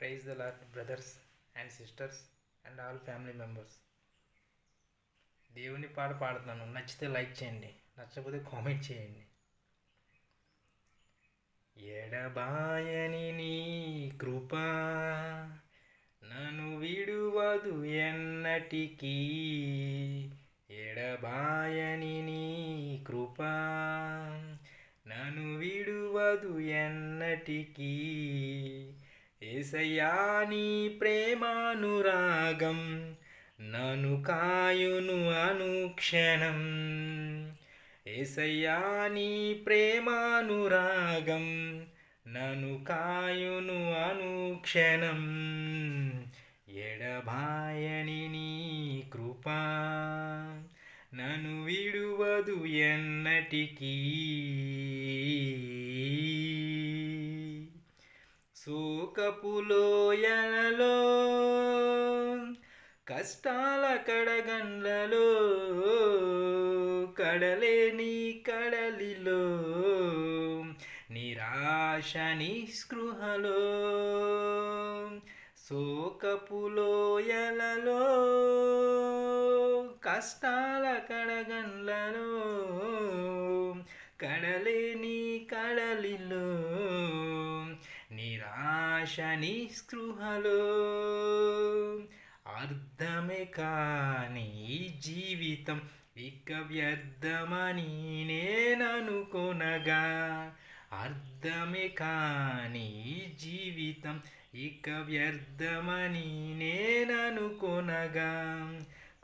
Praise the lord brothers and sisters and all family members దేవుని పాట పాడుతున్నాను. నచ్చితే like చేయండి. నచ్చకపోతే కామెంట్ చేయండి. ఎడబాయని నీ కృప నన్ను విడువదు ఎన్నటికీ. ఎడబాయని నీ కృప నన్ను విడువదు ఎన్నటికీ. ఏసయ్యా నీ ప్రేమానురాగం నను కాయును అనుక్షణం. ఏసయ్యా నీ ప్రేమానురాగం నను కాయును అనుక్షణం. ఎడబాయని నీ కృప నను విడువదు ఎన్నటికీ. సూకపులోయలలో కష్టాల కడగండ్లలో కడలేని కడలిలో నిరాశ నిస్పృహలో. సోకపులోయలలో కష్టాల కడగండ్లలో కడలేని కడలిలో. నిరాశ నిస్పృహలో అర్థమే కాని జీవితం ఇక వ్యర్థమని నేననుకొనగా. అర్థమే కాని జీవితం ఇక వ్యర్థమని నేననుకొనగా.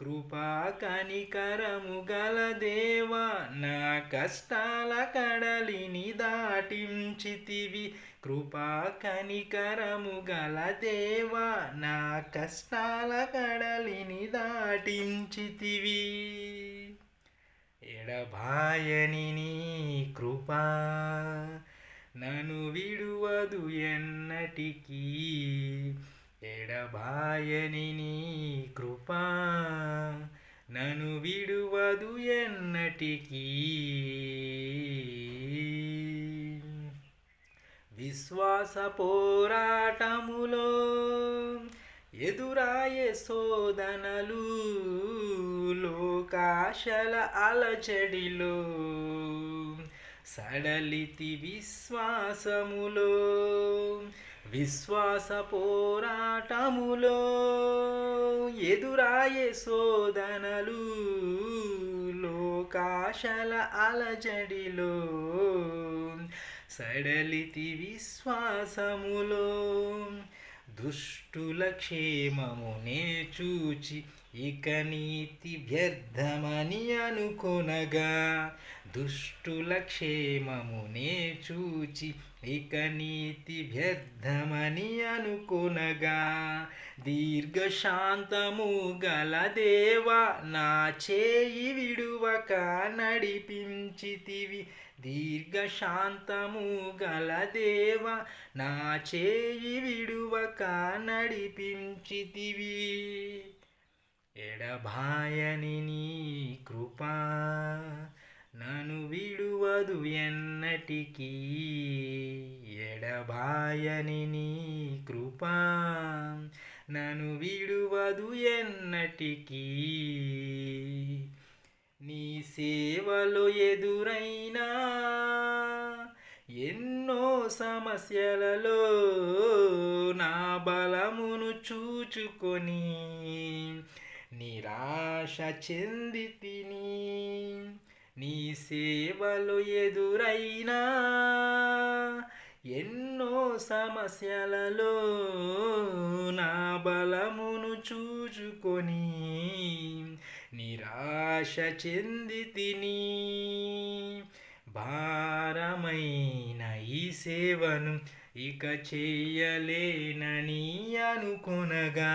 కృపా కనికరము గల దేవా నా కష్టాల కడలిని దాటించితివి. కృపా కనికరము గల దేవా నా కష్టాల కడలిని దాటించితివి. ఎడబాయని నీ కృపా నన్ను విడువదు ఎన్నటికీ. ఎడబాయని నీ కృపా నన్ను విడువదు ఎన్నటికీ. విశ్వాస పోరాటములో ఎదురాయే శోధనలు లోకాశల అలచడిలో సడలితి విశ్వాసములో విశ్వాస పోరాటములో ఎదురాయే శోధనలు లోకాశల అలజడిలో సడలితి విశ్వాసములో దుష్టుల క్షేమమునే చూచి ఇక నీతి వ్యర్థమని అనుకొనగా. దుష్టుల క్షేమమునే చూచి ఇక నీతి వ్యర్థమని అనుకునగా దీర్ఘశాంతము గల దేవా నా చేయి విడువక నడిపించితివి. దీర్ఘశాంతము గల దేవా నా చేయి విడువక నడిపించితివి. ఎడభాయని నీ కృపా నను విడువదు ఎన్నటికీ. ఎడబాయని నీ కృపా. నను విడువదు ఎన్నటికీ. నీ సేవలో ఎదురైనా ఎన్నో సమస్యలలో నా బలమును చూచుకొని నిరాశ చెంది తిని నీ సేవలు ఎదురైనా ఎన్నో సమస్యలలో నా బలమును చూచుకొని నిరాశ చెంది తిని భారమైన ఈ సేవను ఇక చేయలేనని అనుకొనగా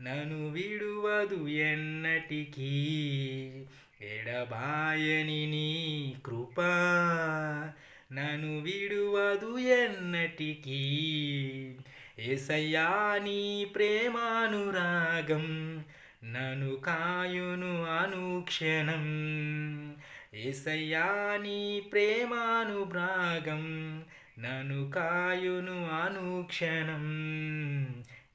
నను విడువదు ఎన్నటికీ. ఎడబాయని నీ కృప. నను విడువదు ఎన్నటికీ. ఏసయ్యా నీ ప్రేమానురాగం నను కాయును అనుక్షణం. ఏసయ్యా నీ ప్రేమానుభ్రాగం నను కాయును అనుక్షణం.